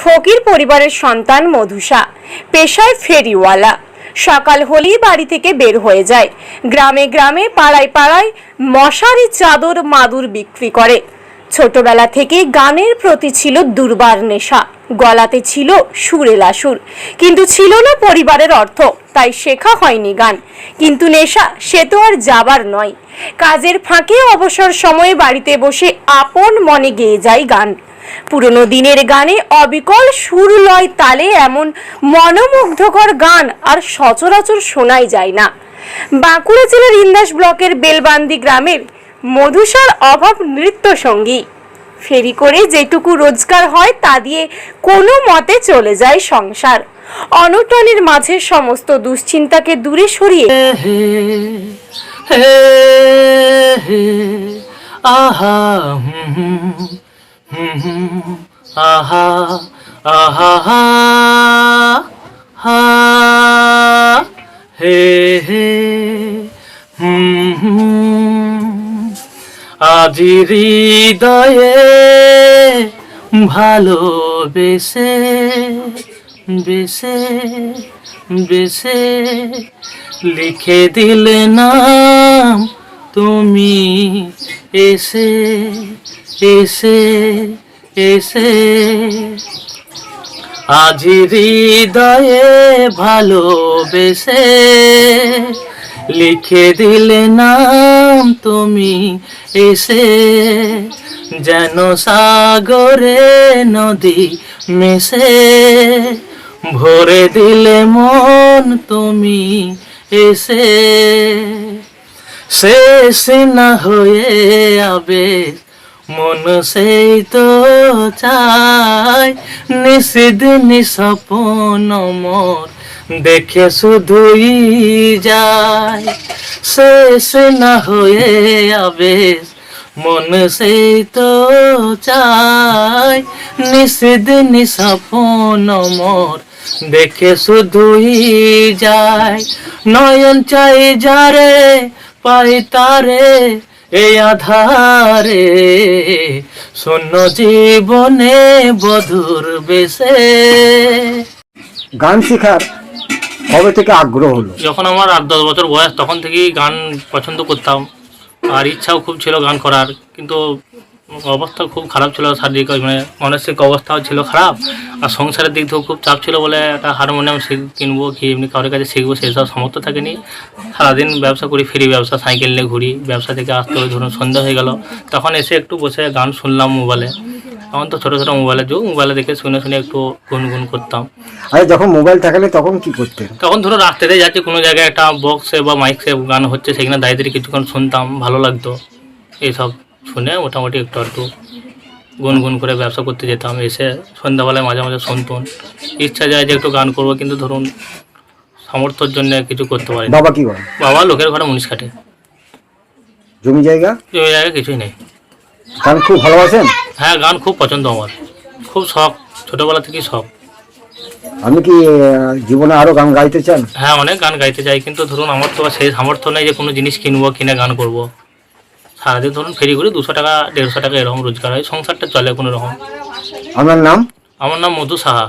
ফকির পরিবারের সন্তান মধুসা। পেশায় ফেরিওয়ালা। সকাল হলেই বাড়ি থেকে বের হয়ে যায়। গ্রামে গ্রামে, পাড়ায় পাড়ায় মশারি, চাদর, মাদুর বিক্রি করে। ছোটবেলা থেকে গানের প্রতি ছিল দুর্বার নেশা। গলাতে ছিল সুরেলা সুর। কিন্তু ছিল না পরিবারের অর্থ, তাই শেখা হয়নি গান। কিন্তু নেশা, সে তো আর যাবার নয়। কাজের ফাঁকে অবসর সময়ে বাড়িতে বসে আপন মনে গেয়ে যায় গান। পুরনো দিনের গানে অবিকল সুর লয় তালে এমন মনোমুগ্ধকর গান আর সচরাচর শোনাই যায় না। বাঁকুড়া জেলার ইন্দাস ব্লকের বেলবান্দি গ্রামের মধুসার অভাব নৃত্য সঙ্গী ফেরি করে যেটুকু রোজগার হয় তা দিয়ে কোনো মতে চলে যায় সংসার। অনটনের মাঝে সমস্ত দুশ্চিন্তাকে দূরে সরিয়ে আহা আহা আহা হা হা, হে, আজি হৃদয়ে ভালোবেসে, বেসে বেসে লিখে দিলে নাম তুমি এসে এসে এসে। আজ হৃদয়ে ভালোবেসে লিখে দিলে নাম তুমি এসে, যেন সাগরে নদী মেশে। ভরে দিলে মন তুমি এসে। শেষ না হয়ে আবেশ মন সেই তো চায় নিষিদিন স্বপন মোর দেখে শুধুই যায়। শেষ না হয়ে আবেশ মন সেই তো চায় নিষিদিন স্বপন মোর দেখে শুধুই যায়। নয়ন চাই যারে পাই তারে এই আধারে শূন্য জীবনে বধুর বেশে। গান শেখার কবে থেকে আগ্রহ হলো? যখন আমার আট দশ বছর বয়স তখন থেকেই গান পছন্দ করতাম। আর ইচ্ছাও খুব ছিল গান করার কিন্তু অবস্থা খুব খারাপ ছিল শারীরিক মানে মানসিক অবস্থাও ছিল খারাপ। আর সংসারের দিক থেকেও খুব চাপ ছিল বলে একটা হারমোনিয়াম শিখ কিনবো কি এমনি কারোর কাছে শিখব সেসব সামর্থ্য থাকেনি। সারাদিন ব্যবসা করি ফিরি ব্যবসা সাইকেল নিয়ে ঘুরি ব্যবসা থেকে আসতে ওই ধরুন সন্ধ্যা হয়ে গেল। তখন এসে একটু বসে গান শুনলাম মোবাইলে তখন তো ছোটো ছোটো মোবাইলে যুগ মোবাইলে দেখে শুনে শুনে একটু গুনগুন করতাম। আরে যখন মোবাইল থাকলে তখন কি করতেন? তখন ধরো রাস্তাতে যাচ্ছি কোনো জায়গায় একটা বক্সে বা মাইকসে গান হচ্ছে সেখানে দাঁড়িয়ে কিছুক্ষণ শুনতাম ভালো লাগতো। এইসব শুনে মোটামুটি একটু আর একটু গুনগুন করে ব্যবসা করতে যেতাম এসে সন্ধ্যাবেলায় মাঝে মাঝে শুনতুন ইচ্ছা যায় যে একটু গান করব কিন্তু ধরুন সামর্থ্যর জন্য কিছু করতে পারি বাবা কি করেন বাবা লোকের ঘরে মুনিশ কাটে। জমি জায়গা? জমি জায়গা কিছুই নেই। গান খুব ভালোবাসেন? হ্যাঁ গান খুব পছন্দ আমার। খুব শখ ছোটোবেলা থেকেই শখ। আমি কি জীবনে আরও গান গাইতে চান? হ্যাঁ অনেক গান গাইতে চাই কিন্তু ধরুন আমার তো সেই সামর্থ্য নেই যে কোনো জিনিস কিনবো কিনে গান করব। সারাদিন ধরুন ফেরি করে দুশো টাকা দেড়শো টাকা এরকম রোজগার হয় সংসারটা চলে কোনো রকম। আমার নাম? আমার নাম মধু সাহা।